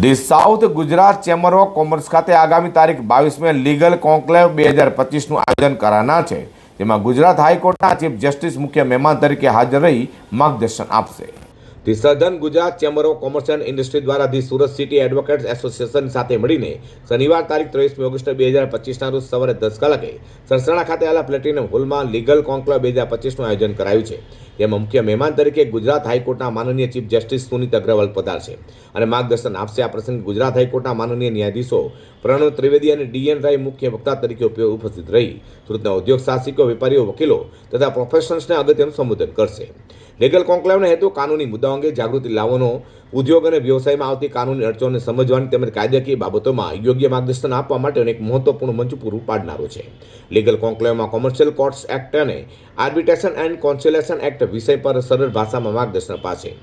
The south Gujarat chamber of commerce ખાતે આગામી તારીખ બાવીસ મે લીગલ કોન્ક્લેવ બે હજાર પચીસનું આયોજન કરાના છે, જેમાં ગુજરાત હાઈકોર્ટના ચીફ જસ્ટિસ મુખ્ય મહેમાન તરીકે હાજર રહી માર્ગદર્શન આપશે. The southern Gujarat chamber of commerce and industry દ્વારા the Surat city advocates association સાથે મળીને શનિવાર તારીખ ત્રેવીસમી ઓગસ્ટ બે હજાર પચીસના રોજ સવારે દસ કલાકે સરસણા ખાતે આવેલા પ્લેટિનમ હોલમાં લીગલ કોન્ક્લેવ બે હજાર પચીસનું આયોજન કરાયું છે. જેમાં મુખ્ય મહેમાન તરીકે ગુજરાત હાઈકોર્ટના માનનીય ચીફ જસ્ટિસ સુનિત અગ્રવાલ પધારશે અને માર્ગદર્શન આપશે આ પ્રસંગે ગુજરાત હાઈકોર્ટના માનનીય ન્યાયાધીશો પ્રણવ ત્રિવેદી અને ડીએન રાય મુખ્ય વક્તા તરીકે ઉપસ્થિત રહી. સુરતના ઉદ્યોગ સાહસિકો, વેપારીઓ, વકીલો તથા પ્રોફેશનલ્સને અગત્યનું સંબોધન કરશે. લીગલ કોન્કલેવનો હેતુ કાનૂની મુદ્દાઓ અંગે જાગૃતિ લાવવાનો, ઉદ્યોગ અને વ્યવસાયમાં આવતી કાનૂની અડચણોને સમજવાની તેમજ કાયદાકીય બાબતોમાં યોગ્ય માર્ગદર્શન આપવા માટે એક મહત્વપૂર્ણ મંચ પૂરું પાડનારો છે. લીગલ કોન્કલેવમાં કોમર્શિયલ કોર્ટ્સ એક્ટ અને આર્બિટ્રેશન એન્ડ કોન્સિલેશન એક્ટ વિષય પર સરળ ભાષામાં માર્ગદર્શન અપાશે.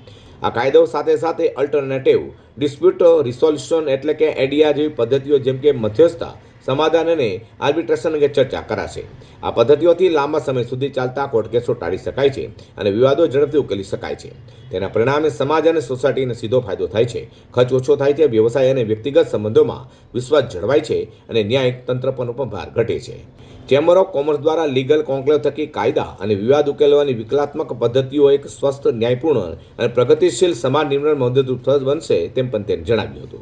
આ કાયદાઓ સાથે સાથે અલ્ટરનેટિવ ડિસ્પ્યુટ રિસોલ્યુશન એટલે કે એડિયા જેવી પદ્ધતિઓ જેમ કે મધ્યસ્થતા સમાધાન અને આર્બિટ્રેશન અંગે ચર્ચા કરાશે. આ પદ્ધતિઓથી લાંબા સમય સુધી ચાલતા કોર્ટ કેસો ટાળી શકાય છે અને વિવાદો ઝડપથી ઉકેલી શકાય છે. તેના પરિણામે સમાજ અને સોસાયટીને સીધો ફાયદો થાય છે. ખર્ચ ઓછો થાય છે, વ્યવસાય અને વ્યક્તિગત સંબંધોમાં વિશ્વાસ જળવાય છે અને ન્યાયિક તંત્ર પરનો પણ ભાર ઘટે છે. ચેમ્બર ઓફ કોમર્સ દ્વારા લીગલ કોન્ક્લેવ થકી કાયદા અને વિવાદ ઉકેલવાની વિકલાત્મક પદ્ધતિઓ એક સ્વસ્થ, ન્યાયપૂર્ણ અને પ્રગતિશીલ સમાજ નિર્માણ મદદરૂપ બનશે તેમ પણ તેને જણાવ્યું હતું.